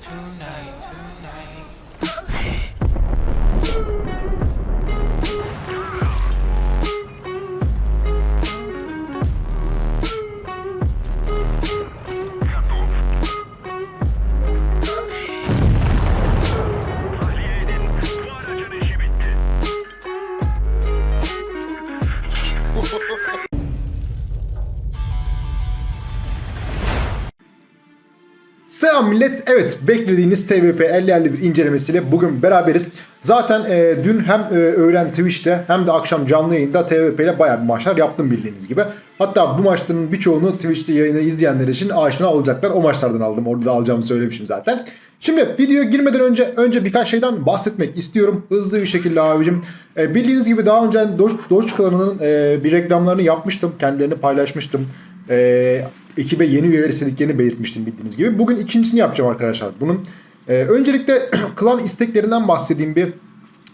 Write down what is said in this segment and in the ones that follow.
tonight, tonight. Millet. Evet beklediğiniz TVP 5051 incelemesiyle bugün beraberiz. Zaten e, dün hem e, öğlen Twitch'te hem de akşam canlı yayında TVP ile bayağı bir maçlar yaptım bildiğiniz gibi. Hatta bu maçların birçoğunu Twitch'te yayını izleyenler için aşina alacaklar. O maçlardan aldım. Orada da alacağımı söylemişim zaten. Şimdi videoya girmeden önce önce birkaç şeyden bahsetmek istiyorum. Hızlı bir şekilde abicim. E, bildiğiniz gibi daha önce Doge, Doge kanalının e, bir reklamlarını yapmıştım. Kendilerini paylaşmıştım. E, ekibe yeni üyeler istediklerini belirtmiştim bildiğiniz gibi. Bugün ikincisini yapacağım arkadaşlar. Bunun e, öncelikle klan isteklerinden bahsedeyim bir.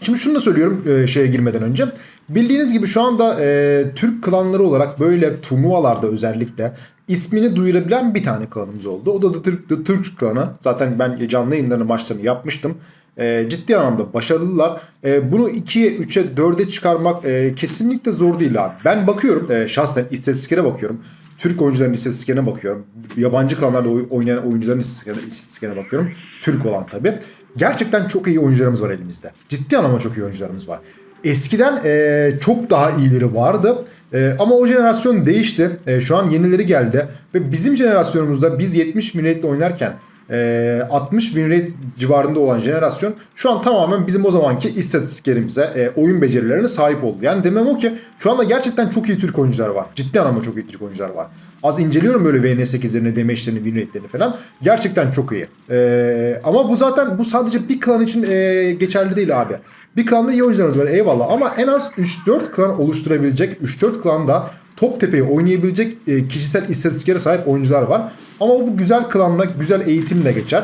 Şimdi şunu da söylüyorum e, şeye girmeden önce. Bildiğiniz gibi şu anda e, Türk klanları olarak böyle turnuvalarda özellikle ismini duyurabilen bir tane klanımız oldu. O da The Türk, The Türk klanı. Zaten ben canlı yayınlarını maçlarını yapmıştım. E, ciddi anlamda başarılılar. E, bunu 2'ye, 3'e, 4'e çıkarmak e, kesinlikle zor değil abi. Ben bakıyorum e, şahsen istatistiklere bakıyorum. Türk oyuncuların istatistiklerine bakıyorum. Yabancı kanallarda oy- oynayan oyuncuların istatistiklerine, bakıyorum. Türk olan tabii. Gerçekten çok iyi oyuncularımız var elimizde. Ciddi anlamda çok iyi oyuncularımız var. Eskiden e, çok daha iyileri vardı. E, ama o jenerasyon değişti. E, şu an yenileri geldi. Ve bizim jenerasyonumuzda biz 70 milletle oynarken e, 60 bin rate civarında olan jenerasyon şu an tamamen bizim o zamanki istatistiklerimize, e, oyun becerilerine sahip oldu. Yani demem o ki şu anda gerçekten çok iyi Türk oyuncular var. Ciddi anlamda çok iyi Türk oyuncular var. Az inceliyorum böyle VN8'lerini, damage'lerini, win rate'lerini falan. Gerçekten çok iyi. E, ama bu zaten bu sadece bir klan için e, geçerli değil abi. Bir klanda iyi oyuncularımız var eyvallah ama en az 3-4 klan oluşturabilecek, 3-4 klanda top tepeye oynayabilecek e, kişisel istatistiklere sahip oyuncular var. Ama bu güzel klanla, güzel eğitimle geçer.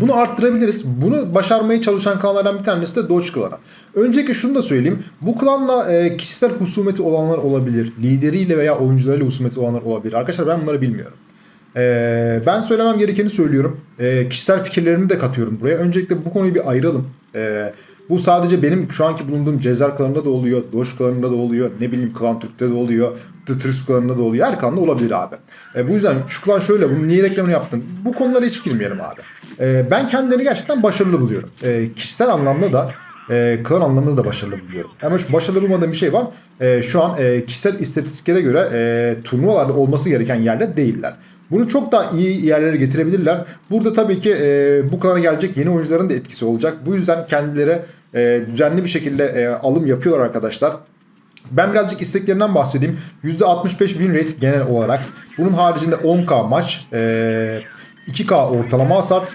Bunu arttırabiliriz. Bunu başarmaya çalışan klanlardan bir tanesi de Doge klanı. Öncelikle şunu da söyleyeyim. Bu klanla e, kişisel husumeti olanlar olabilir. Lideriyle veya oyuncularıyla husumeti olanlar olabilir. Arkadaşlar ben bunları bilmiyorum. E, ben söylemem gerekeni söylüyorum. E, kişisel fikirlerimi de katıyorum buraya. Öncelikle bu konuyu bir ayıralım. E, bu sadece benim şu anki bulunduğum Cezar klanında da oluyor. Doş klanında da oluyor. Ne bileyim Klan Türk'te de oluyor. The Triss klanında da oluyor. Her klanda olabilir abi. E, bu yüzden şu klan şöyle bunu niye reklamını yaptın? Bu konulara hiç girmeyelim abi. E, ben kendilerini gerçekten başarılı buluyorum. E, kişisel anlamda da e, klan anlamında da başarılı buluyorum. Ama şu başarılı bulmadığım bir şey var. E, şu an e, kişisel istatistiklere göre e, turnuvalarda olması gereken yerde değiller. Bunu çok daha iyi yerlere getirebilirler. Burada tabii ki e, bu klana gelecek yeni oyuncuların da etkisi olacak. Bu yüzden kendileri e, düzenli bir şekilde e, alım yapıyorlar arkadaşlar. Ben birazcık isteklerinden bahsedeyim. %65 win rate genel olarak. Bunun haricinde 10k maç, e, 2k ortalama hasar,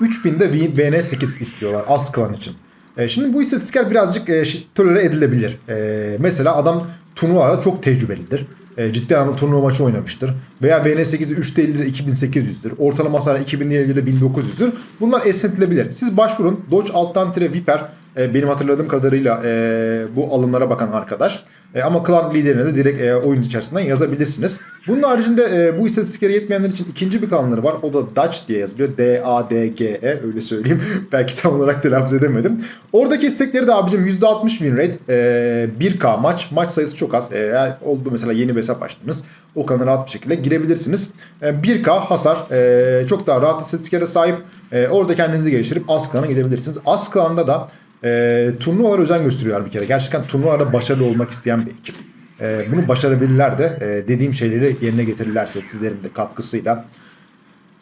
3000 de VN8 istiyorlar az klan için. E, şimdi bu istatistikler birazcık e, tolere edilebilir. E, mesela adam turnuvalarda çok tecrübelidir. E, ciddi anlamda turnuva maçı oynamıştır. Veya VN8'de 3 değil de 2800'dür. Ortalama hasar 2000 değil de 1900'dür. Bunlar esnetilebilir. Siz başvurun. Dodge alttan tire Viper e, benim hatırladığım kadarıyla e, bu alımlara bakan arkadaş. E, ama klan liderine de direkt e, oyun içerisinden yazabilirsiniz. Bunun haricinde e, bu istatistiklere yetmeyenler için ikinci bir klanları var. O da Dutch diye yazılıyor. D-A-D-G-E öyle söyleyeyim. Belki tam olarak telaffuz edemedim. Oradaki istekleri de abicim %60 win rate. E, 1K maç. Maç sayısı çok az. E, eğer oldu mesela yeni bir hesap açtınız. O kanala rahat bir şekilde girebilirsiniz. E, 1K hasar. E, çok daha rahat istatistiklere sahip. E, orada kendinizi geliştirip az klana gidebilirsiniz. Az klanda da e, turnuvalara özen gösteriyorlar bir kere. Gerçekten turnuvalarda başarılı olmak isteyen bir ekip. E, bunu başarabilirler de e, dediğim şeyleri yerine getirirlerse sizlerin de katkısıyla.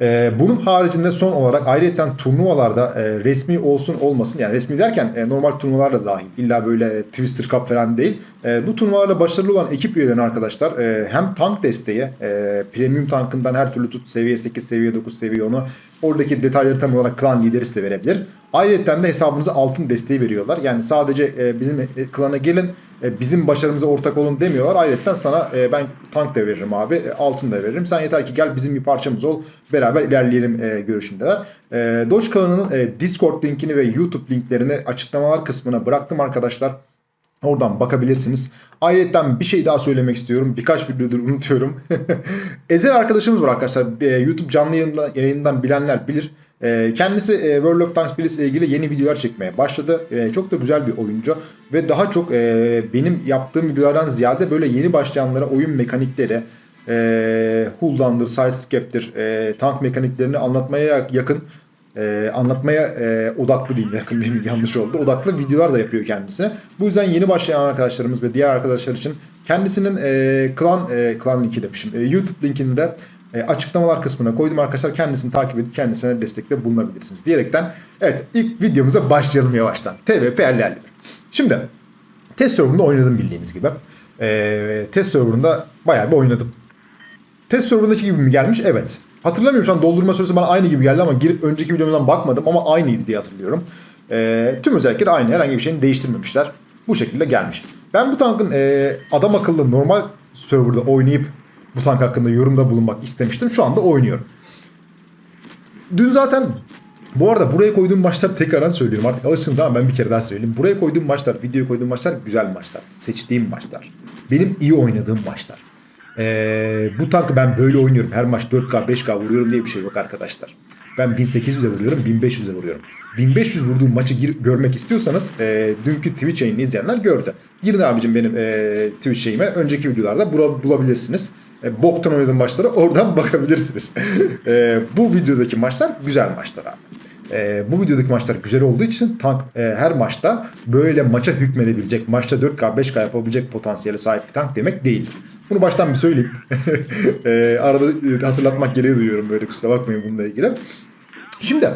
E, bunun haricinde son olarak ayrıca turnuvalarda e, resmi olsun olmasın yani resmi derken e, normal turnuvalar da dahil illa böyle Twister Cup falan değil. E, bu turnuvalarda başarılı olan ekip üyelerine arkadaşlar e, hem tank desteği e, premium tankından her türlü tut seviye 8 seviye 9 seviye 10'u oradaki detayları tam olarak klan lideri size verebilir. Ayrıca de hesabınıza altın desteği veriyorlar. Yani sadece e, bizim e, klana gelin e, bizim başarımıza ortak olun demiyorlar. Ayrıca sana e, ben tank da veririm abi, e, altın da veririm. Sen yeter ki gel bizim bir parçamız ol, beraber ilerleyelim e, görüşündeler. E, Doge e, Discord linkini ve YouTube linklerini açıklamalar kısmına bıraktım arkadaşlar. Oradan bakabilirsiniz. Ayrıca bir şey daha söylemek istiyorum. Birkaç videodur unutuyorum. Ezel arkadaşımız var arkadaşlar. Ee, YouTube canlı yayında, yayından bilenler bilir. Ee, kendisi e, World of Tanks 1 ile ilgili yeni videolar çekmeye başladı. Ee, çok da güzel bir oyuncu. Ve daha çok e, benim yaptığım videolardan ziyade böyle yeni başlayanlara oyun mekanikleri, e, Hull'dandır, Sidescape'dir, e, tank mekaniklerini anlatmaya yakın anlatmaya e, odaklı diyeyim yakın diyeyim yanlış oldu. Odaklı videolar da yapıyor kendisi. Bu yüzden yeni başlayan arkadaşlarımız ve diğer arkadaşlar için kendisinin klan klan linki demişim. YouTube linkini de e, açıklamalar kısmına koydum arkadaşlar. Kendisini takip edip kendisine destekte bulunabilirsiniz diyerekten evet ilk videomuza başlayalım yavaştan. TVP 50 Şimdi test serverında oynadım bildiğiniz gibi. E, test serverında bayağı bir oynadım. Test serverındaki gibi mi gelmiş? Evet. Hatırlamıyorum şu an doldurma süresi bana aynı gibi geldi ama girip önceki videomdan bakmadım ama aynıydı diye hatırlıyorum. Ee, tüm özellikleri aynı. Herhangi bir şeyini değiştirmemişler. Bu şekilde gelmiş. Ben bu tankın e, adam akıllı normal serverda oynayıp bu tank hakkında yorumda bulunmak istemiştim. Şu anda oynuyorum. Dün zaten bu arada buraya koyduğum maçlar tekrardan söylüyorum artık alıştınız ama ben bir kere daha söyleyeyim. Buraya koyduğum maçlar, videoya koyduğum maçlar güzel maçlar. Seçtiğim maçlar. Benim iyi oynadığım maçlar. Ee, bu tankı ben böyle oynuyorum. Her maç 4K 5K vuruyorum diye bir şey yok arkadaşlar. Ben 1800'e vuruyorum, 1500'e vuruyorum. 1500 vurduğum maçı gir- görmek istiyorsanız e, dünkü Twitch yayını izleyenler gördü. Girin abicim benim e, Twitch şeyime. Önceki videolarda bulabilirsiniz. E, boktan oynadığım maçlara oradan bakabilirsiniz. e, bu videodaki maçlar güzel maçlar abi. E, bu videodaki maçlar güzel olduğu için tank e, her maçta böyle maça hükmedebilecek, maçta 4K 5K yapabilecek potansiyele sahip bir tank demek değil. Bunu baştan bir söyleyeyim. e, arada e, hatırlatmak gereği duyuyorum böyle kusura bakmayın bununla ilgili. Şimdi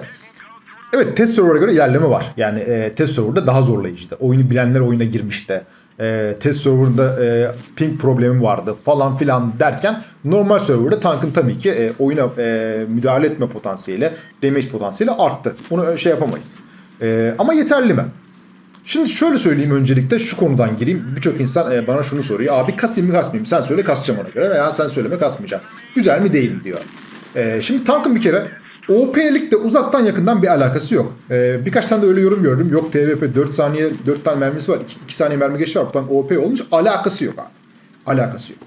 evet test server'a göre ilerleme var. Yani e, test server'da daha zorlayıcıydı. Oyunu bilenler oyuna girmişti. E, test server'da e, ping problemi vardı falan filan derken normal server'da tankın tabii ki e, oyuna e, müdahale etme potansiyeli, damage potansiyeli arttı. Bunu şey yapamayız. E, ama yeterli mi? Şimdi şöyle söyleyeyim öncelikle şu konudan gireyim. Birçok insan e, bana şunu soruyor. Abi kasayım mı kasmayayım? Sen söyle kasacağım ona göre veya sen söyleme kasmayacağım. Güzel mi değil mi diyor. E, şimdi tankın bir kere OP'likte uzaktan yakından bir alakası yok. E, birkaç tane de öyle yorum gördüm. Yok TVP 4 saniye 4 tane mermisi var. 2, 2 saniye mermi geçiş var. Bu tank OP olmuş. Alakası yok abi. Alakası yok.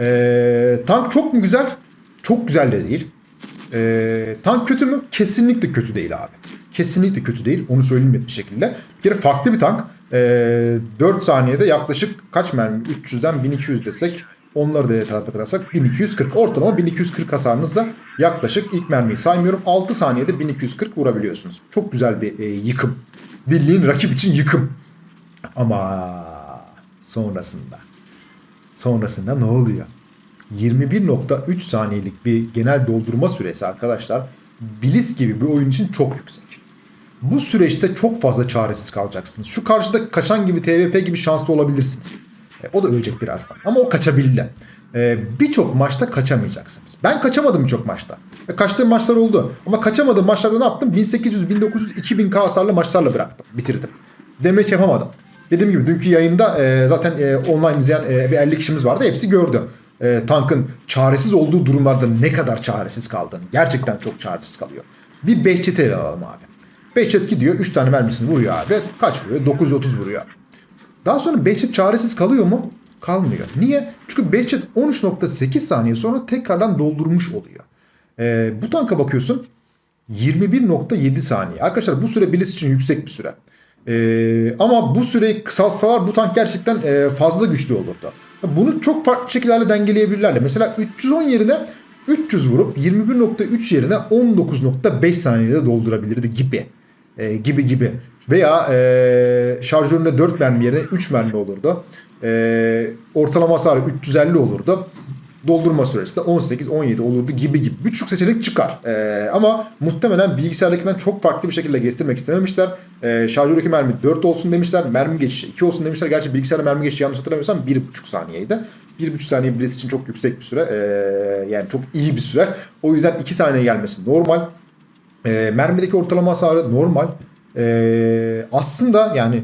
E, tank çok mu güzel? Çok güzel de değil. Ee, tank kötü mü? Kesinlikle kötü değil abi. Kesinlikle kötü değil. Onu söyleyeyim net bir şekilde. Bir kere farklı bir tank. Ee, 4 saniyede yaklaşık kaç mermi? 300'den 1200 desek. Onları da hesap edersek 1240. Ortalama 1240 hasarınızla yaklaşık ilk mermiyi saymıyorum. 6 saniyede 1240 vurabiliyorsunuz. Çok güzel bir e, yıkım. Bildiğin rakip için yıkım. Ama sonrasında sonrasında ne oluyor? 21.3 saniyelik bir genel doldurma süresi arkadaşlar Bliss gibi bir oyun için çok yüksek. Bu süreçte çok fazla çaresiz kalacaksınız. Şu karşıda kaçan gibi TVP gibi şanslı olabilirsiniz. E, o da ölecek birazdan. Ama o kaçabildi. E, birçok maçta kaçamayacaksınız. Ben kaçamadım birçok maçta. E, kaçtığım maçlar oldu. Ama kaçamadığım maçlarda ne yaptım? 1800, 1900, 2000K hasarlı maçlarla bıraktım. Bitirdim. Demek yapamadım. Dediğim gibi dünkü yayında e, zaten online izleyen bir 50 kişimiz vardı. Hepsi gördü. Tankın çaresiz olduğu durumlarda ne kadar çaresiz kaldığını. Gerçekten çok çaresiz kalıyor. Bir Behçet'i ele alalım abi. Behçet gidiyor 3 tane mermisini vuruyor abi. Kaç vuruyor? 930 vuruyor. Daha sonra Behçet çaresiz kalıyor mu? Kalmıyor. Niye? Çünkü Behçet 13.8 saniye sonra tekrardan doldurmuş oluyor. E, bu tanka bakıyorsun 21.7 saniye. Arkadaşlar bu süre Bliss için yüksek bir süre. Ee, ama bu süreyi kısaltsalar bu tank gerçekten e, fazla güçlü olurdu. Bunu çok farklı şekillerle dengeleyebilirler. Mesela 310 yerine 300 vurup 21.3 yerine 19.5 saniyede doldurabilirdi gibi. Ee, gibi gibi. Veya e, şarjöründe 4 mermi yerine 3 mermi olurdu. Ee, ortalama hasarı 350 olurdu doldurma süresi de 18-17 olurdu gibi gibi birçok seçenek çıkar. Ee, ama muhtemelen bilgisayardakinden çok farklı bir şekilde geçtirmek istememişler. Ee, şarjördeki mermi 4 olsun demişler. Mermi geçişi 2 olsun demişler. Gerçi bilgisayarda mermi geçişi yanlış hatırlamıyorsam 1.5 saniyeydi. 1.5 saniye Blitz için çok yüksek bir süre. Ee, yani çok iyi bir süre. O yüzden 2 saniye gelmesi normal. Ee, mermideki ortalama hasarı normal. Ee, aslında yani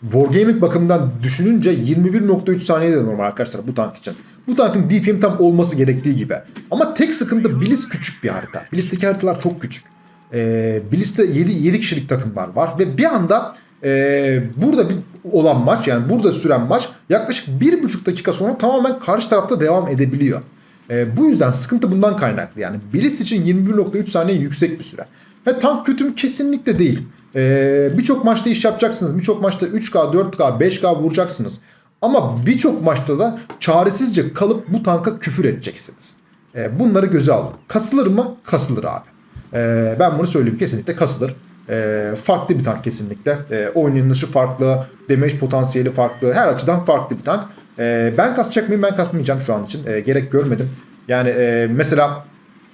Wargaming bakımından düşününce 21.3 saniye de normal arkadaşlar bu tank için. Bu tankın DPM tam olması gerektiği gibi. Ama tek sıkıntı Bliss küçük bir harita. Bliss'teki haritalar çok küçük. Ee, Bliss'te 7, 7 kişilik takımlar var ve bir anda e, burada bir olan maç yani burada süren maç yaklaşık bir buçuk dakika sonra tamamen karşı tarafta devam edebiliyor. E, bu yüzden sıkıntı bundan kaynaklı. Yani Bliss için 21.3 saniye yüksek bir süre. Ve tank kötü mü? Kesinlikle değil. E, birçok maçta iş yapacaksınız. Birçok maçta 3K, 4K, 5K vuracaksınız. Ama birçok maçta da çaresizce kalıp bu tanka küfür edeceksiniz. E, bunları göze alın. Kasılır mı? Kasılır abi. E, ben bunu söyleyeyim. Kesinlikle kasılır. E, farklı bir tank kesinlikle. E, oynanışı farklı. Damage potansiyeli farklı. Her açıdan farklı bir tank. E, ben kasacak mıyım? Ben kasmayacağım şu an için. E, gerek görmedim. Yani e, mesela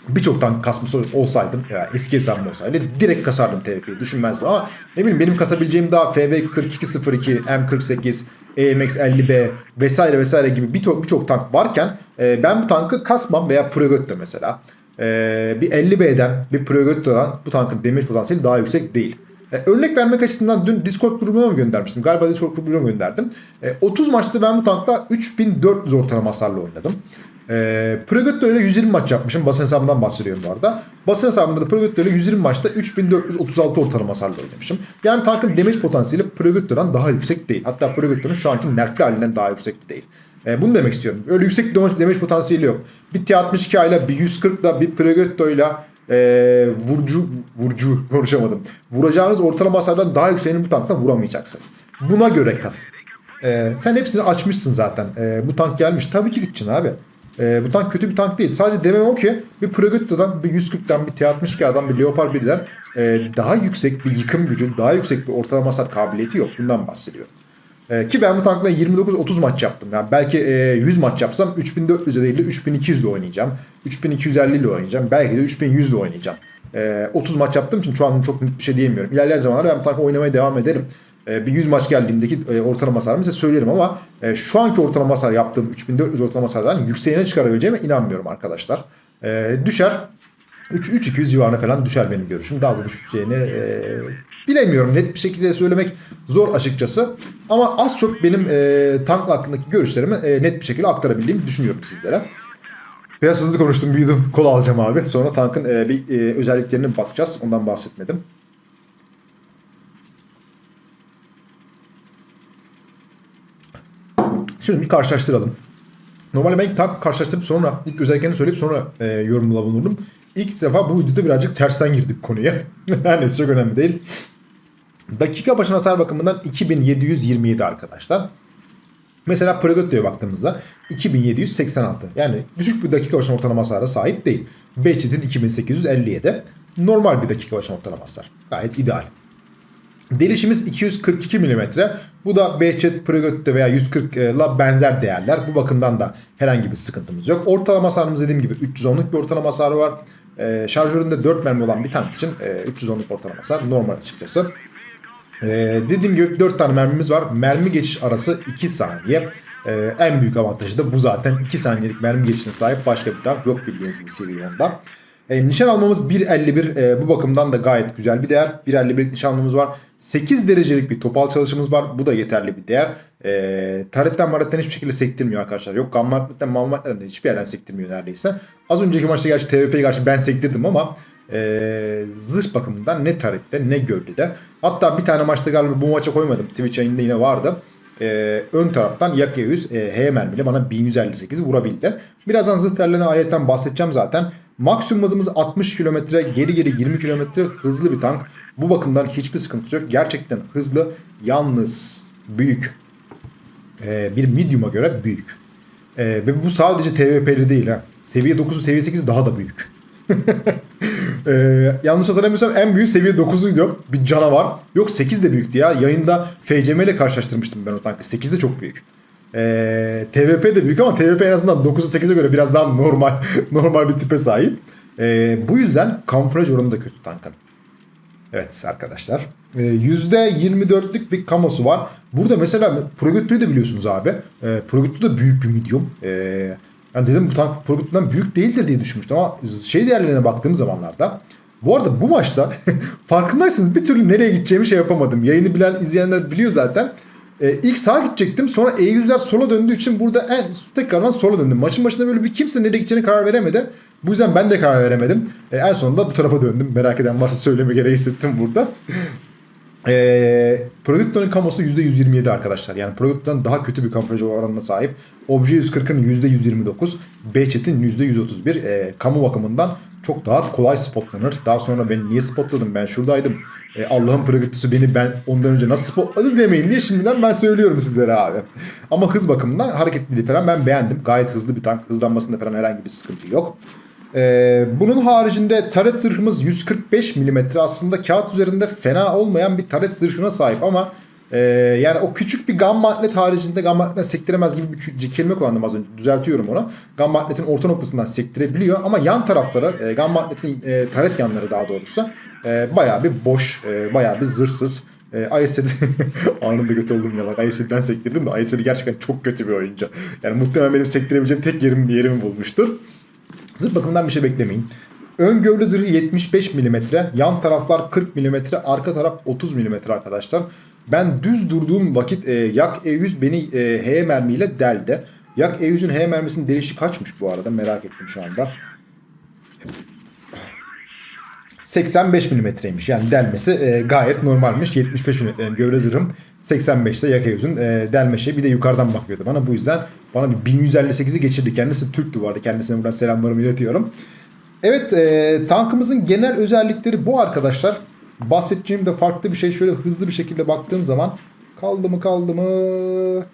birçok tank kasması olsaydım ya eski hesabım olsaydı direkt kasardım TVP'yi düşünmezdim ama ne bileyim benim kasabileceğim daha FB 4202, M48, EMX 50B vesaire vesaire gibi birçok birçok tank varken e, ben bu tankı kasmam veya Progetto mesela. E, bir 50B'den bir Progetto'dan bu tankın damage potansiyeli daha yüksek değil. E, örnek vermek açısından dün Discord grubuna mı göndermiştim? Galiba Discord grubuna gönderdim. E, 30 maçta ben bu tankta 3400 ortalama hasarla oynadım. E, Progetto ile 120 maç yapmışım. Basın hesabından bahsediyorum bu arada. Basın hesabımda da Progetto ile 120 maçta 3436 ortalama hasarla oynamışım. Yani tankın damage potansiyeli Progetto'dan daha yüksek değil. Hatta Progetto'nun şu anki nerfli halinden daha yüksek değil. E, bunu demek istiyorum. Öyle yüksek damage, potansiyeli yok. Bir T62 ile bir 140 ile bir Progetto ile e, vurucu vurucu konuşamadım. Vuracağınız ortalama hasardan daha yükseğini bu tankta vuramayacaksınız. Buna göre kasın. E, sen hepsini açmışsın zaten. E, bu tank gelmiş. Tabii ki gideceksin abi. E, bu tank kötü bir tank değil. Sadece demem o ki bir Progetto'dan, bir 140'dan, bir T-62'dan, bir Leopard 1'den e, daha yüksek bir yıkım gücü, daha yüksek bir ortalama hasar kabiliyeti yok. Bundan bahsediyorum. E, ki ben bu tankla 29-30 maç yaptım. Yani belki e, 100 maç yapsam 3400'e değil de 3200 ile oynayacağım. 3250 ile oynayacağım. Belki de 3100 ile oynayacağım. E, 30 maç yaptığım için şu an çok net bir şey diyemiyorum. İlerleyen zamanlarda ben bu tankla oynamaya devam ederim. E, bir 100 maç geldiğimdeki e, ortalama hasarımı size söylerim ama e, şu anki ortalama hasar yaptığım 3400 ortalama hasardan yükseğine çıkarabileceğime inanmıyorum arkadaşlar. E, düşer 3-200 civarına falan düşer benim görüşüm. Daha da düşeceğini e, bilemiyorum. Net bir şekilde söylemek zor açıkçası. Ama az çok benim e, tankla hakkındaki görüşlerimi e, net bir şekilde aktarabildiğimi düşünüyorum sizlere. Biraz hızlı konuştum büyüdüm. Kola alacağım abi. Sonra tankın e, bir e, özelliklerine bakacağız. Ondan bahsetmedim. Şimdi bir karşılaştıralım. Normalde ben tank karşılaştırıp sonra ilk özelliklerini söyleyip sonra e, yorumla bulunurdum. İlk defa bu videoda birazcık tersten girdik konuya. Her neyse çok önemli değil. Dakika başına hasar bakımından 2727 arkadaşlar. Mesela Pregetto'ya baktığımızda 2786. Yani düşük bir dakika başına ortalama hasara sahip değil. Behçet'in 2857. Normal bir dakika başına ortalama hasar. Gayet ideal. Delişimiz 242 mm. Bu da Behçet Pregetto veya 140 ile benzer değerler. Bu bakımdan da herhangi bir sıkıntımız yok. Ortalama hasarımız dediğim gibi 310'luk bir ortalama hasarı var. Ee, şarjöründe 4 mermi olan bir tank için e, 310'luk ortalama hasar normal açıkçası. Ee, dediğim gibi 4 tane mermimiz var. Mermi geçiş arası 2 saniye. Ee, en büyük avantajı da bu zaten. 2 saniyelik mermi geçişine sahip başka bir tank yok bildiğiniz gibi seviye onda. E, nişan almamız 1.51 e, bu bakımdan da gayet güzel bir değer. 1.51 nişanlımız var. 8 derecelik bir topal çalışımız var. Bu da yeterli bir değer. E, taretten maretten hiçbir şekilde sektirmiyor arkadaşlar. Yok gammatletten mammatletten hiçbir yerden sektirmiyor neredeyse. Az önceki maçta gerçi TVP'ye karşı ben sektirdim ama e, zırh bakımından ne tarette ne gövdede. Hatta bir tane maçta galiba bu maça koymadım. Twitch yayında yine vardı. Ee, ön taraftan yak 100 e, H mermiyle bana 1158 vurabildi. Birazdan zırh terlerine aletten bahsedeceğim zaten. Maksimum hızımız 60 km, geri geri 20 km hızlı bir tank. Bu bakımdan hiçbir sıkıntısı yok. Gerçekten hızlı, yalnız büyük. Ee, bir medium'a göre büyük. Ee, ve bu sadece TVP'li değil ha. Seviye 9, seviye 8 daha da büyük. ee, yanlış hatırlamıyorsam en büyük seviye 9'uydu. Bir canavar. Yok 8 de büyüktü ya. Yayında FCM ile karşılaştırmıştım ben o tankı. 8 de çok büyük. Ee, TVP de büyük ama TVP en azından 9'a 8'e göre biraz daha normal normal bir tipe sahip. Ee, bu yüzden kamuflaj oranı da kötü tankın. Evet arkadaşlar. Ee, %24'lük bir kamosu var. Burada mesela Progetto'yu da biliyorsunuz abi. Ee, Progetto da büyük bir medium. Ee, yani dedim bu tank Progetto'dan büyük değildir diye düşünmüştüm ama şey değerlerine baktığım zamanlarda bu arada bu maçta farkındaysanız bir türlü nereye gideceğimi şey yapamadım. Yayını bilen izleyenler biliyor zaten. Ee, ilk sağa gidecektim. Sonra E100'ler sola döndüğü için burada en tekrardan sola döndüm. Maçın başında böyle bir kimse nereye gideceğine karar veremedi. Bu yüzden ben de karar veremedim. Ee, en sonunda bu tarafa döndüm. Merak eden varsa söyleme gereği hissettim burada. E, Producto'nun kamosu %127 arkadaşlar. Yani Producto'dan daha kötü bir kamuflaj oranına sahip. Obje 140'ın %129. Behçet'in %131. E, kamu bakımından çok daha kolay spotlanır. Daha sonra ben niye spotladım ben şuradaydım. E, Allah'ın Producto'su beni ben ondan önce nasıl spotladı demeyin diye şimdiden ben söylüyorum sizlere abi. Ama hız bakımından hareketliliği falan ben beğendim. Gayet hızlı bir tank. Hızlanmasında falan herhangi bir sıkıntı yok. Ee, bunun haricinde taret zırhımız 145 mm aslında kağıt üzerinde fena olmayan bir taret zırhına sahip ama e, yani o küçük bir gam magnet haricinde gam magnetten sektiremez gibi bir kelime kullandım az önce düzeltiyorum onu. Gam magnetin orta noktasından sektirebiliyor ama yan tarafları e, gam magnetin e, taret yanları daha doğrusu e, bayağı bir boş e, bayağı bir zırhsız e, ISL'i anında kötü oldum ya bak ISL'den sektirdim de ISL gerçekten çok kötü bir oyuncu. Yani muhtemelen benim sektirebileceğim tek yerim yerimi bulmuştur. Zırh bakımından bir şey beklemeyin. Ön gövde zırhı 75 mm, yan taraflar 40 mm, arka taraf 30 mm arkadaşlar. Ben düz durduğum vakit e, Yak E100 beni e, H mermiyle deldi. Yak E100'ün H mermisinin delişi kaçmış bu arada merak ettim şu anda. 85 milimetreymiş. Yani delmesi e, gayet normalmiş. 75 milimetre gövde zırhım 85 ise Yak E100'ün e, delme şeyi. Bir de yukarıdan bakıyordu bana. Bu yüzden bana bir 1158'i geçirdi. Kendisi Türktü bu. Kendisine buradan selamlarımı iletiyorum. Evet e, tankımızın genel özellikleri bu arkadaşlar. Bahsedeceğim de farklı bir şey. Şöyle hızlı bir şekilde baktığım zaman kaldı mı kaldı mı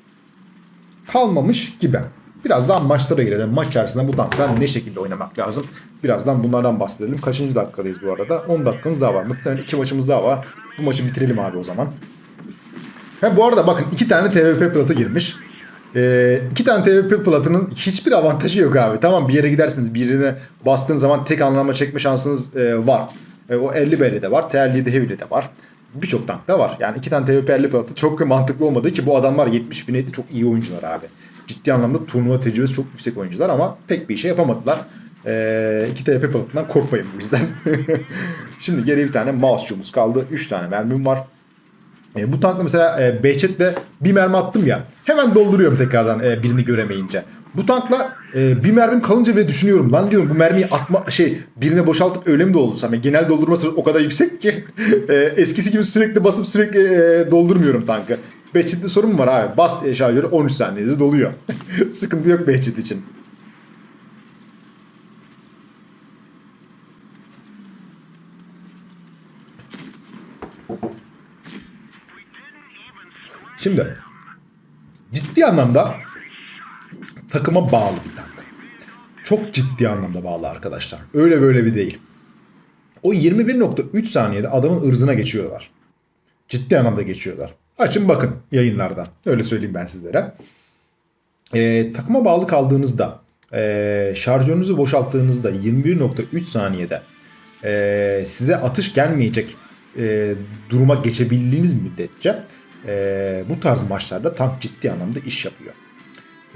kalmamış gibi. Birazdan maçlara girelim. Maç içerisinde bu tanklar ne şekilde oynamak lazım? Birazdan bunlardan bahsedelim. Kaçıncı dakikadayız bu arada? 10 dakikamız daha var. Muhtemelen iki maçımız daha var. Bu maçı bitirelim abi o zaman. Ha, bu arada bakın iki tane TVP platı girmiş. Ee, tane TVP platının hiçbir avantajı yok abi. Tamam bir yere gidersiniz birine bastığın zaman tek anlama çekme şansınız e, var. E, o 50 belli de var. T57 Heavy'li de var. Birçok tankta var. Yani iki tane TVP 50 platı çok mantıklı olmadı ki bu adamlar 70 bin çok iyi oyuncular abi. Ciddi anlamda turnuva tecrübesi çok yüksek oyuncular ama pek bir şey yapamadılar. Ee, iki TP platından korkmayın bu yüzden. Şimdi geriye bir tane mouse'cumuz kaldı. 3 tane mermim var. E, bu tankla mesela e, Behçet'le bir mermi attım ya. Hemen dolduruyorum tekrardan e, birini göremeyince. Bu tankla e, bir mermim kalınca bile düşünüyorum. Lan diyorum bu mermiyi atma şey birine boşaltıp öyle mi doldursam? Yani genel doldurma sırası o kadar yüksek ki e, eskisi gibi sürekli basıp sürekli e, doldurmuyorum tankı. Behçet'te sorun mu var abi? Bas e, şarjörü 13 saniyede doluyor. Sıkıntı yok Behçet için. Şimdi ciddi anlamda takıma bağlı bir tank. Çok ciddi anlamda bağlı arkadaşlar. Öyle böyle bir değil. O 21.3 saniyede adamın ırzına geçiyorlar. Ciddi anlamda geçiyorlar. Açın bakın yayınlardan. Öyle söyleyeyim ben sizlere. Ee, takıma bağlı kaldığınızda e, şarjörünüzü boşalttığınızda 21.3 saniyede e, size atış gelmeyecek e, duruma geçebildiğiniz müddetçe e, bu tarz maçlarda tank ciddi anlamda iş yapıyor.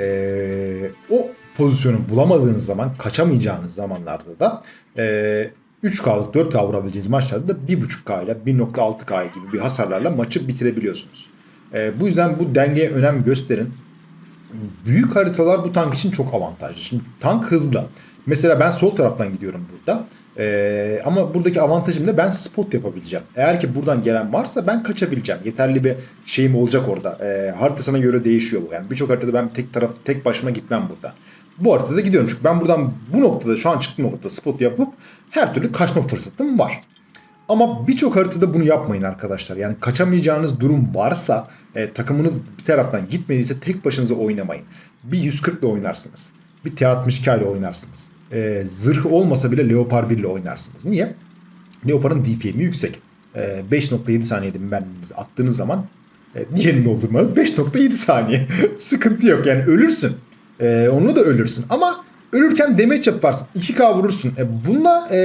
E, o pozisyonu bulamadığınız zaman, kaçamayacağınız zamanlarda da e, 3K'lık 4K vurabileceğiniz maçlarda da 1.5K ile 1.6K gibi bir hasarlarla maçı bitirebiliyorsunuz. E, bu yüzden bu dengeye önem gösterin. Büyük haritalar bu tank için çok avantajlı. Şimdi tank hızlı. Mesela ben sol taraftan gidiyorum burada. Ee, ama buradaki avantajım ne? Ben spot yapabileceğim. Eğer ki buradan gelen varsa ben kaçabileceğim. Yeterli bir şeyim olacak orada. Ee, haritasına göre değişiyor bu. Yani birçok haritada ben tek taraf tek başıma gitmem burada. Bu haritada gidiyorum çünkü ben buradan bu noktada şu an çıktığım noktada spot yapıp her türlü kaçma fırsatım var. Ama birçok haritada bunu yapmayın arkadaşlar. Yani kaçamayacağınız durum varsa e, takımınız bir taraftan gitmediyse tek başınıza oynamayın. Bir 140 ile oynarsınız. Bir T62 ile oynarsınız. E, zırh olmasa bile Leopard 1 ile oynarsınız. Niye? Leopard'ın DPM'i yüksek. E, 5.7 saniyede merminizi attığınız zaman e, diğerini doldurmanız 5.7 saniye. Sıkıntı yok yani ölürsün. E, onu da ölürsün. Ama ölürken damage yaparsın. 2K vurursun. E, bununla e,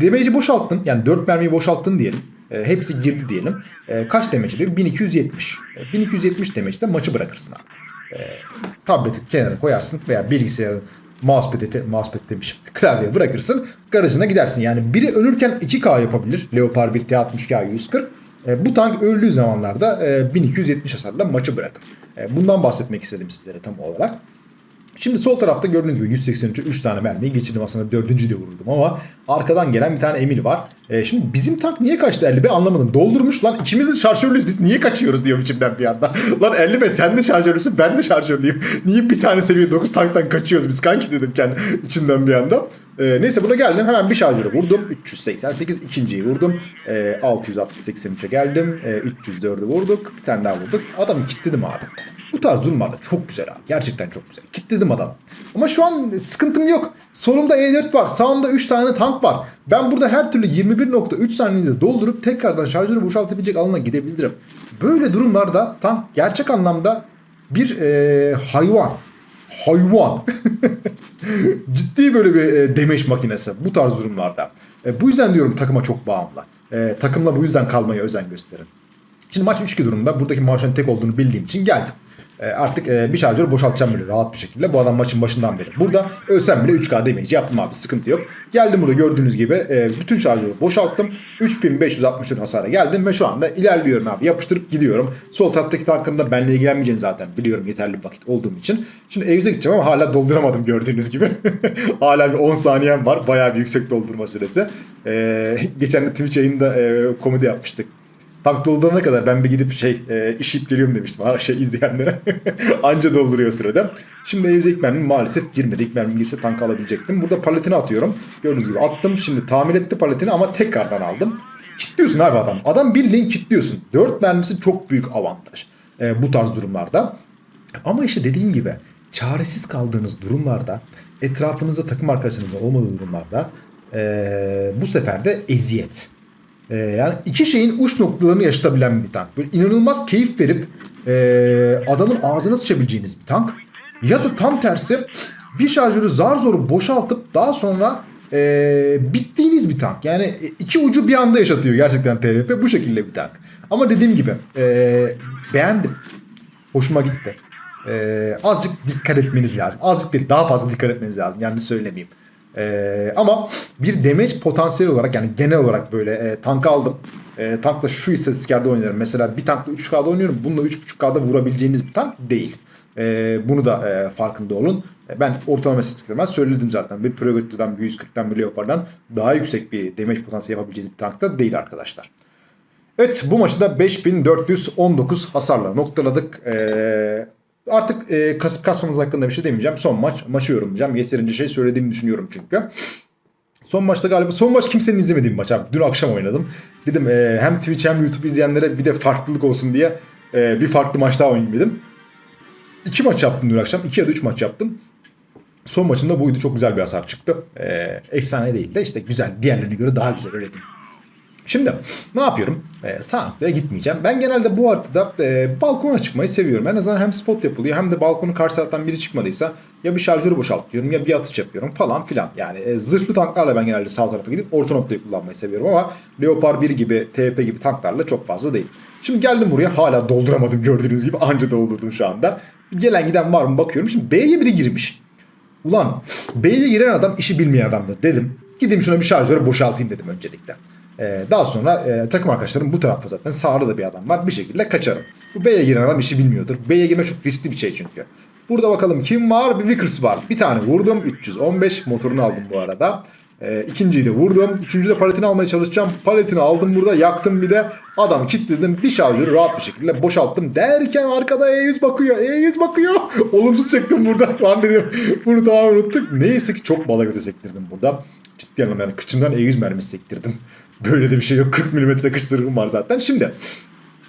damage'i boşalttın. Yani 4 mermiyi boşalttın diyelim. E, hepsi girdi diyelim. E, kaç damage ediyor? 1270. E, 1270 damage'de maçı bırakırsın abi. E, tableti kenara koyarsın veya bilgisayarın mousepad'i, mousepad demişim, klavye bırakırsın. Garajına gidersin. Yani biri ölürken 2K yapabilir. Leopard 1 T60K 140. E, bu tank öldüğü zamanlarda e, 1270 hasarla maçı bırakır. E, bundan bahsetmek istedim sizlere tam olarak. Şimdi sol tarafta gördüğünüz gibi 183'e 3 tane mermiyi geçirdim aslında dördüncüyü de vururdum ama arkadan gelen bir tane Emil var. E, şimdi bizim tank niye kaçtı 50 be anlamadım. Doldurmuş lan ikimiz de şarjörlüyüz biz niye kaçıyoruz diyorum içimden bir anda. lan 50 be sen de şarjörlüsün ben de şarjörlüyüm. Niye bir tane seviye 9 tanktan kaçıyoruz biz kanki dedim kendi içimden bir anda. E, neyse buna geldim hemen bir şarjörü vurdum. 388 ikinciyi vurdum. E, 683'e geldim. E, 304'ü vurduk. Bir tane daha vurduk. Adamı kilitledim abi. Bu tarz durumlarda çok güzel abi. Gerçekten çok güzel. Kitledim adamı. Ama şu an sıkıntım yok. Solumda E4 var. Sağımda 3 tane tank var. Ben burada her türlü 21.3 saniyede doldurup tekrardan şarjörü boşaltabilecek alana gidebilirim. Böyle durumlarda tank gerçek anlamda bir e, hayvan. Hayvan. Ciddi böyle bir e, demeç makinesi bu tarz durumlarda. E, bu yüzden diyorum takıma çok bağımlı. E, takımla bu yüzden kalmaya özen gösterin. Şimdi maç 3-2 durumunda buradaki maaşın tek olduğunu bildiğim için geldim. E, artık e, bir şarjörü boşaltacağım böyle rahat bir şekilde. Bu adam maçın başından beri. Burada ölsem bile 3K damage yaptım abi sıkıntı yok. Geldim burada gördüğünüz gibi e, bütün şarjörü boşalttım. 3564 hasara geldim ve şu anda ilerliyorum abi. Yapıştırıp gidiyorum. Sol taraftaki tankın da benimle ilgilenmeyeceğini zaten biliyorum yeterli vakit olduğum için. Şimdi evimize gideceğim ama hala dolduramadım gördüğünüz gibi. hala bir 10 saniyem var. Bayağı bir yüksek doldurma süresi. E, geçen de Twitch yayında e, komedi yapmıştık. Tank doldurana kadar ben bir gidip şey e, iş ip geliyorum demiştim her şey izleyenlere. Anca dolduruyor sürede. Şimdi evde ilk mermim maalesef girmedi. İlk girse tank alabilecektim. Burada paletini atıyorum. Gördüğünüz gibi attım. Şimdi tamir etti paletini ama tekrardan aldım. Kitliyorsun abi adam. Adam bildiğin kitliyorsun. 4 mermisi çok büyük avantaj. E, bu tarz durumlarda. Ama işte dediğim gibi çaresiz kaldığınız durumlarda etrafınızda takım arkadaşlarınızın olmadığı durumlarda e, bu sefer de eziyet. Ee, yani iki şeyin uç noktalarını yaşatabilen bir tank. Böyle inanılmaz keyif verip e, adamın ağzına sıçabileceğiniz bir tank. Ya da tam tersi bir şarjörü zar zor boşaltıp daha sonra e, bittiğiniz bir tank. Yani iki ucu bir anda yaşatıyor gerçekten TVP bu şekilde bir tank. Ama dediğim gibi e, beğendim. Hoşuma gitti. E, azıcık dikkat etmeniz lazım. Azıcık bir daha fazla dikkat etmeniz lazım. Yani söylemeyeyim. Ee, ama bir damage potansiyeli olarak yani genel olarak böyle e, tank aldım. E, tankla şu istatistiklerde oynarım. Mesela bir tankla 3K'da oynuyorum. Bununla 3.5K'da vurabileceğiniz bir tank değil. E, bunu da e, farkında olun. E, ben ortalama istatistiklerden söyledim zaten. Bir Predator'dan, bir 140'tan, bir Leopard'dan daha yüksek bir damage potansiyeli yapabileceğiniz bir tank da değil arkadaşlar. Evet bu maçı da 5419 hasarla noktaladık. Ee, artık e, kasıp kasmamız hakkında bir şey demeyeceğim. Son maç. Maçı yorumlayacağım. Yeterince şey söylediğimi düşünüyorum çünkü. Son maçta galiba son maç kimsenin izlemediği maç abi. Dün akşam oynadım. Dedim e, hem Twitch hem YouTube izleyenlere bir de farklılık olsun diye e, bir farklı maç daha oynayayım dedim. İki maç yaptım dün akşam. iki ya da üç maç yaptım. Son maçında buydu. Çok güzel bir hasar çıktı. E, efsane değil de işte güzel. Diğerlerine göre daha güzel öyle diyeyim. Şimdi ne yapıyorum? Ee, sağlıklıya gitmeyeceğim. Ben genelde bu haritada e, balkona çıkmayı seviyorum. En azından hem spot yapılıyor hem de balkonun karşı taraftan biri çıkmadıysa ya bir şarjörü boşaltıyorum ya bir atış yapıyorum falan filan. Yani e, zırhlı tanklarla ben genelde sağ tarafa gidip orta noktayı kullanmayı seviyorum ama Leopard 1 gibi TP gibi tanklarla çok fazla değil. Şimdi geldim buraya hala dolduramadım gördüğünüz gibi anca doldurdum şu anda. Gelen giden var mı bakıyorum. Şimdi B'ye biri girmiş. Ulan B'ye giren adam işi bilmeyen adamdır dedim. Gideyim şuna bir şarjörü boşaltayım dedim öncelikle. Ee, daha sonra e, takım arkadaşlarım bu tarafta zaten sağda da bir adam var. Bir şekilde kaçarım. Bu B'ye giren adam işi bilmiyordur. B'ye girme çok riskli bir şey çünkü. Burada bakalım kim var? Bir Vickers var. Bir tane vurdum. 315 motorunu aldım bu arada. Ee, ikinciyi de vurdum. Üçüncü de paletini almaya çalışacağım. Paletini aldım burada. Yaktım bir de. Adam kilitledim. Bir şarjörü rahat bir şekilde boşalttım. Derken arkada E100 bakıyor. E100 bakıyor. Olumsuz çektim burada. Lan dedim. Bunu tamamen unuttuk. Neyse ki çok bala götü sektirdim burada. Ciddi anlamda yani kıçımdan E100 mermisi sektirdim. Böyle de bir şey yok. 40 mm kış zırhım var zaten. Şimdi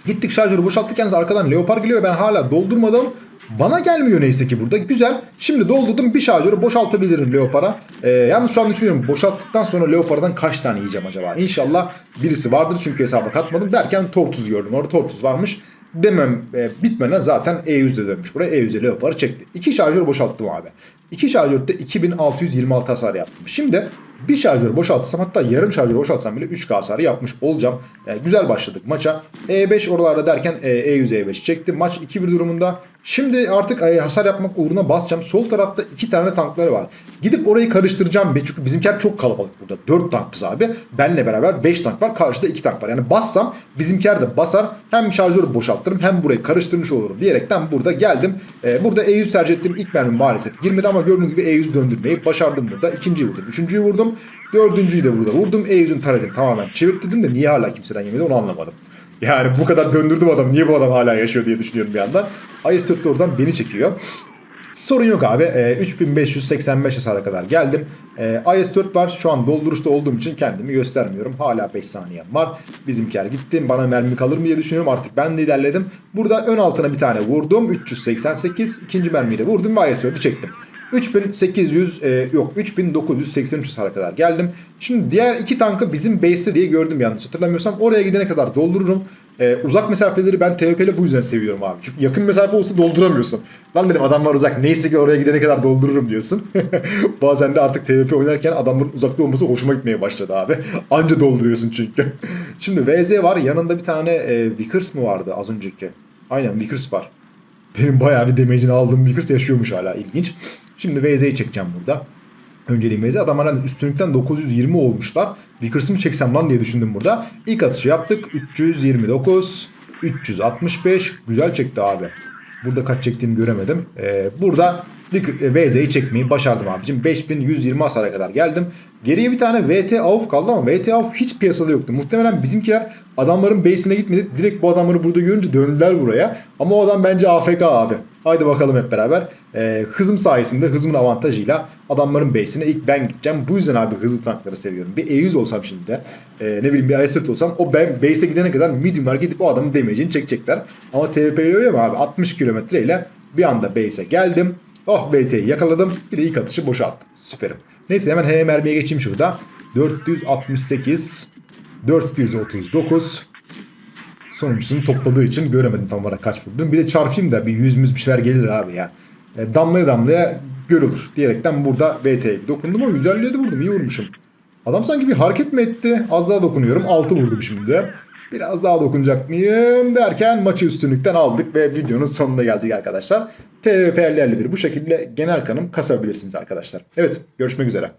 gittik şarjörü boşalttık yalnız arkadan Leopard geliyor. Ben hala doldurmadım. Bana gelmiyor neyse ki burada. Güzel. Şimdi doldurdum bir şarjörü boşaltabilirim Leopard'a. Ee, yalnız şu an düşünüyorum boşalttıktan sonra Leopard'dan kaç tane yiyeceğim acaba? İnşallah birisi vardır çünkü hesaba katmadım. Derken Tortuz gördüm. Orada Tortuz varmış. Demem e, bitmeden zaten E100'de dönmüş buraya. E100'de Leopard'ı çekti. İki şarjör boşalttım abi. İki şarjörde 2626 hasar yaptım. Şimdi bir şarjör boşaltsam hatta yarım şarjör boşaltsam bile 3K hasarı yapmış olacağım. Yani güzel başladık maça. E5 oralarda derken e, E100 E5 çekti. Maç 2-1 durumunda Şimdi artık e, hasar yapmak uğruna basacağım. Sol tarafta iki tane tankları var. Gidip orayı karıştıracağım be. Çünkü bizimkiler çok kalabalık burada. Dört tankız abi. Benle beraber beş tank var. Karşıda iki tank var. Yani bassam bizimkiler de basar. Hem şarjörü boşaltırım hem burayı karıştırmış olurum diyerekten burada geldim. E, burada E100 tercih ettim. İlk mermim maalesef girmedi ama gördüğünüz gibi E100 döndürmeyi başardım burada. İkinciyi vurdum. Üçüncüyü vurdum. Dördüncüyü de burada vurdum. E100'ün taretini tamamen çevirttirdim de niye hala kimseden yemedi onu anlamadım. Yani bu kadar döndürdüm adam. Niye bu adam hala yaşıyor diye düşünüyorum bir yandan. IS-4 de oradan beni çekiyor. Sorun yok abi. E, 3585 hasara kadar geldim. E, IS-4 var. Şu an dolduruşta olduğum için kendimi göstermiyorum. Hala 5 saniyem var. Bizimkiler gitti. Bana mermi kalır mı diye düşünüyorum. Artık ben de ilerledim. Burada ön altına bir tane vurdum. 388. ikinci mermiyi de vurdum ve IS-4'ü çektim. 3800 e, yok 3983 hasara kadar geldim. Şimdi diğer iki tankı bizim base'te diye gördüm yanlış hatırlamıyorsam. Oraya gidene kadar doldururum. E, uzak mesafeleri ben TVP'yle bu yüzden seviyorum abi. Çünkü yakın mesafe olsa dolduramıyorsun. Lan dedim adamlar uzak neyse ki oraya gidene kadar doldururum diyorsun. Bazen de artık TVP oynarken adamların uzakta olması hoşuma gitmeye başladı abi. Anca dolduruyorsun çünkü. Şimdi VZ var yanında bir tane e, Vickers mı vardı az önceki? Aynen Vickers var. Benim bayağı bir damage'ini aldığım Vickers yaşıyormuş hala ilginç. Şimdi VZ'yi çekeceğim burada. Önceliğim VZ. Adamlar hani üstünlükten 920 olmuşlar. Vickers'ı mı çeksem lan diye düşündüm burada. İlk atışı yaptık. 329, 365. Güzel çekti abi. Burada kaç çektiğini göremedim. Ee, burada e, VZ'yi çekmeyi başardım abicim. 5120 hasara kadar geldim. Geriye bir tane VT AUF kaldı ama VT AUF hiç piyasada yoktu. Muhtemelen bizimkiler adamların base'ine gitmedi. Direkt bu adamları burada görünce döndüler buraya. Ama o adam bence AFK abi. Haydi bakalım hep beraber. Ee, hızım sayesinde hızımın avantajıyla adamların base'ine ilk ben gideceğim. Bu yüzden abi hızlı tankları seviyorum. Bir E100 olsam şimdi de e, ne bileyim bir IS-4 olsam o ben base'e gidene kadar medium'lar gidip o adamın damage'ini çekecekler. Ama TVP ile öyle mi abi? 60 kilometre ile bir anda base'e geldim. Oh BT'yi yakaladım. Bir de ilk atışı boşalttım. Süperim. Neyse hemen H mermiye geçeyim şurada. 468 439 sonuncusunu topladığı için göremedim tam olarak kaç vurdum. Bir de çarpayım da bir yüzümüz bir şeyler gelir abi ya. E, damlaya damlaya görülür diyerekten burada bir dokundum ama 157 vurdum iyi vurmuşum. Adam sanki bir hareket mi etti? Az daha dokunuyorum. 6 vurdum şimdi. Biraz daha dokunacak mıyım derken maçı üstünlükten aldık ve videonun sonuna geldik arkadaşlar. PvP 51 bu şekilde genel kanım kasabilirsiniz arkadaşlar. Evet görüşmek üzere.